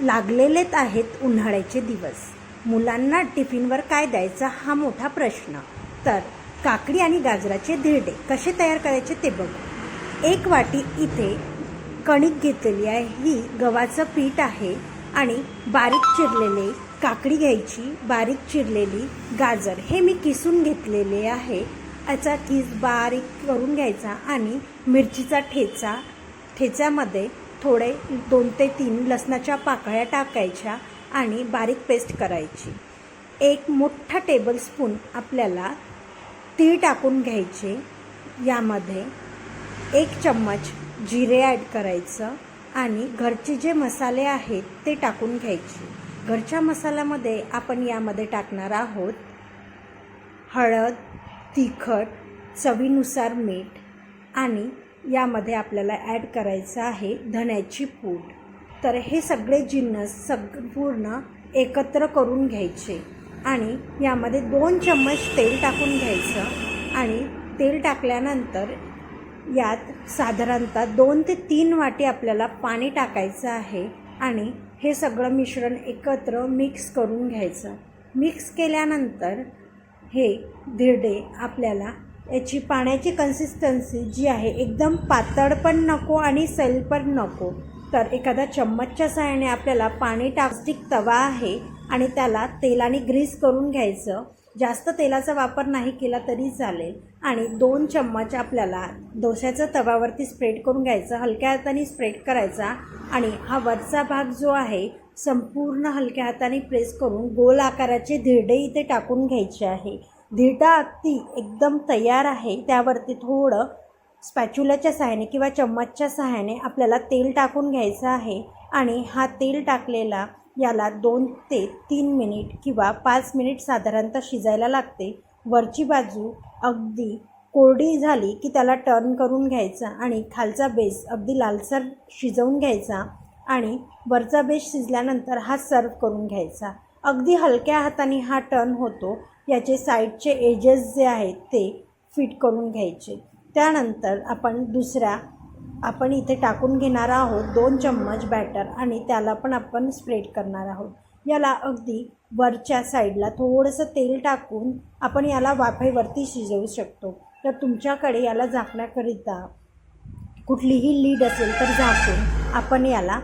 लागलेलेच आहेत उन्हाळ्याचे दिवस. मुलांना टिफिनवर काय द्यायचा हा मोठा प्रश्न. तर काकडी आणि गाजराचे धिरडे कसे तयार करायचे ते बघू. एक वाटी इथे कणिक घेतलेली आहे. ही गव्हाचं पीठ आहे आणि बारीक चिरलेले काकडी घ्यायची बारीक चिरलेली गाजर हे मी किसून घेतलेले आहे. याचा किस बारीक करून घ्यायचा आणि मिरचीचा ठेचा ठेच्यामध्ये थोडे दोन ते तीन लसणाच्या पाकळ्या टाकायच्या आणि बारीक पेस्ट करायची. एक मोठा टेबलस्पून आपल्याला तीळ टाकून घ्यायचे. यामध्ये एक चम्मच जिरे ॲड करायचं आणि घरचे जे मसाले आहेत ते टाकून घ्यायचे. घरच्या मसाल्यामध्ये आपण यामध्ये टाकणार आहोत हळद तिखट चवीनुसार मीठ आणि यामध्ये आपल्याला ॲड करायचं आहे धण्याची पूड. तर हे सगळे जिन्नस सग पूर्ण एकत्र करून घ्यायचे. आणि यामध्ये दोन चम्मच तेल टाकून घ्यायचं. आणि तेल टाकल्यानंतर यात साधारणतः दोन ते तीन वाटी आपल्याला पाणी टाकायचं आहे. आणि हे सगळं मिश्रण एकत्र मिक्स करून घ्यायचं. मिक्स केल्यानंतर हे धिरडे आपल्याला याची पाण्याची कन्सिस्टन्सी जी आहे एकदम पातळ पण नको आणि सैल पण नको. तर एखादा चम्मचच्या सहाय्याने आपल्याला पाणी टास्टिक तवा आहे आणि त्याला तेलाने ग्रीस करून घ्यायचं. जास्त तेलाचा वापर नाही केला तरी चालेल. आणि दोन चम्मच आपल्याला डोश्याचा तव्यावरती स्प्रेड करून घ्यायचं हलक्या हाताने स्प्रेड करायचा. आणि हा वरचा भाग जो आहे संपूर्ण हलक्या हाताने प्रेस करून गोल आकाराचे धिरडे इथे टाकून घ्यायचे आहे. धिरडा अगदी एकदम तयार आहे. त्यावरती थोडं स्पॅच्युलाच्या सहाय्याने किंवा चम्मचच्या सहाय्याने आपल्याला तेल टाकून घ्यायचं आहे आणि हा तेल टाकलेला याला दोन ते तीन मिनिट किंवा पाच मिनिट साधारणतः शिजायला लागते. वरची बाजू अगदी कोरडी झाली की त्याला टर्न करून घ्यायचा आणि खालचा बेस अगदी लालसर शिजवून घ्यायचा आणि वरचा बेस शिजल्यानंतर हा सर्व करून घ्यायचा. अगदी हलक्या हाताने हा टर्न होतो. याचे साईडचे एजेस जे आहेत ते फिट करून घ्यायचे. त्यानंतर आपण दुसऱ्या आपण इथे टाकून घेणार आहोत दोन चम्मच बॅटर आणि त्याला पण आपण स्प्रेड करणार आहोत. याला अगदी वरच्या साईडला थोडंसं तेल टाकून आपण याला वाफेवरती शिजवू शकतो. तर तुमच्याकडे याला झाकण्याकरिता कुठलीही लीड असेल तर झाकून आपण याला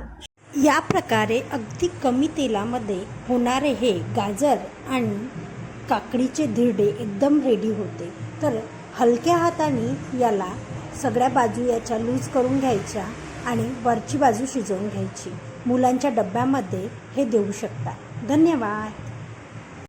या प्रकारे अगदी कमी तेलामध्ये होणारे हे गाजर आणि काकडीचे धिरडे एकदम रेडी होते. तर हलक्या हाताने याला सगळ्या बाजू याच्या लूज करून घ्यायच्या आणि वरची बाजू शिजवून घ्यायची. मुलांच्या डब्यामध्ये हे देऊ शकता. धन्यवाद.